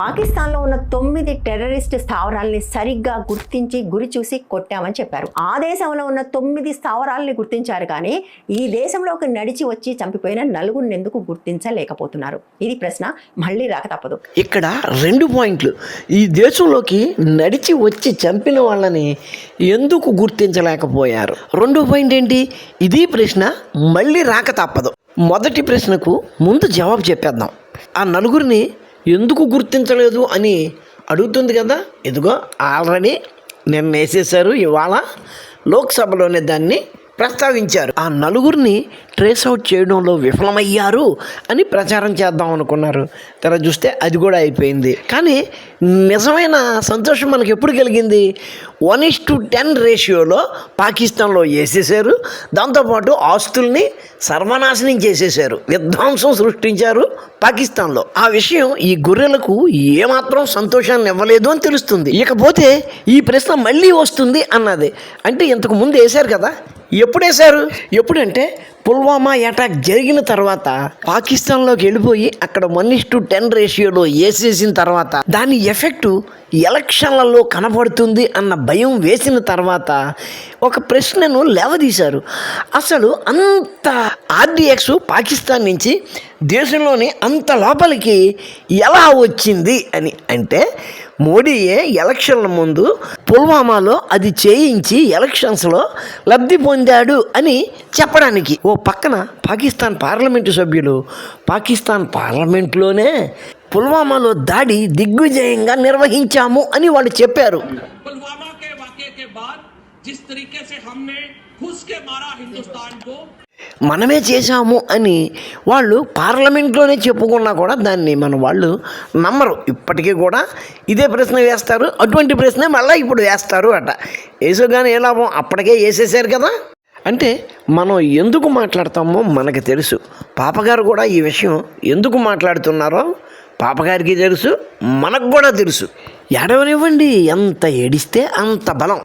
పాకిస్తాన్లో ఉన్న తొమ్మిది టెర్రరిస్ట్ స్థావరాల్ని సరిగ్గా గుర్తించి గురి చూసి కొట్టామని చెప్పారు. ఆ దేశంలో ఉన్న తొమ్మిది స్థావరాల్ని గుర్తించారు కానీ ఈ దేశంలోకి నడిచి వచ్చి చంపిపోయిన నలుగురిని ఎందుకు గుర్తించలేకపోతున్నారు? ఇది ప్రశ్న. మళ్ళీ రాక తప్పదు. ఇక్కడ రెండు పాయింట్లు. ఈ దేశంలోకి నడిచి వచ్చి చంపిన వాళ్ళని ఎందుకు గుర్తించలేకపోయారు? రెండో పాయింట్ ఏంటి? ఇది ప్రశ్న మళ్ళీ రాక తప్పదు. మొదటి ప్రశ్నకు ముందు జవాబు చెప్పేద్దాం. ఆ నలుగురిని ఎందుకు గుర్తించలేదు అని అడుగుతుంది కదా? ఇదిగో ఆల్రెడీ నిన్న వేసేసారు ఇవాళ లోక్సభలోనే దాన్ని ప్రస్తావించారు. ఆ నలుగురిని ట్రేస్ అవుట్ చేయడంలో విఫలమయ్యారు అని ప్రచారం చేద్దాం అనుకున్నారు. తెర చూస్తే అది కూడా అయిపోయింది. కానీ నిజమైన సంతోషం మనకి ఎప్పుడు కలిగింది? వన్ ఇస్ టు టెన్ రేషియోలో పాకిస్తాన్లో వేసేసారు దాంతోపాటు ఆస్తుల్ని సర్వనాశనం చేసేసారు విధ్వంసం సృష్టించారు పాకిస్తాన్లో. ఆ విషయం ఈ గొర్రెలకు ఏమాత్రం సంతోషాన్ని ఇవ్వలేదు అని తెలుస్తుంది. ఇకపోతే ఈ ప్రశ్న మళ్ళీ వస్తుంది అన్నది. అంటే ఇంతకు ముందు వేశారు కదా? ఎప్పుడు వేశారు ఎప్పుడంటే పుల్వామా అటాక్ జరిగిన తర్వాత పాకిస్తాన్లోకి వెళ్ళిపోయి అక్కడ వన్ ఇస్ టు టెన్ రేషియోలో వేసేసిన తర్వాత దాని ఎఫెక్ట్ ఎలక్షన్లలో కనబడుతుంది అన్న భయం వేసిన తర్వాత ఒక ప్రశ్నను లేవదీశారు. అసలు అంత ఆర్డిఎక్స్ పాకిస్తాన్ నుంచి దేశంలోని అంత లోపలికి ఎలా వచ్చింది అని అంటే మోడీయే ఎలక్షన్ల ముందు పుల్వామాలో అది చేయించి ఎలక్షన్స్లో లబ్ధి పొందాడు అని చెప్పడానికి. ఓ పక్కన పాకిస్తాన్ పార్లమెంటు సభ్యులు పాకిస్తాన్ పార్లమెంట్లోనే పుల్వామాలో దాడి దిగ్విజయంగా నిర్వహించాము అని వాళ్ళు చెప్పారు. మనమే చేశాము అని వాళ్ళు పార్లమెంట్లోనే చెప్పుకున్నా కూడా దాన్ని మన వాళ్ళు నమ్మరు. ఇప్పటికీ కూడా ఇదే ప్రశ్న వేస్తారు. అటువంటి ప్రశ్నే మళ్ళీ ఇప్పుడు వేస్తారు అట. వేసుగానే ఏ లాభం? అప్పటికే వేసేసారు కదా. అంటే మనం ఎందుకు మాట్లాడతామో మనకు తెలుసు. పాపగారు కూడా ఈ విషయం ఎందుకు మాట్లాడుతున్నారో పాపగారికి తెలుసు మనకు కూడా తెలుసు. ఎడవనివ్వండి ఎంత ఏడిస్తే అంత బలం.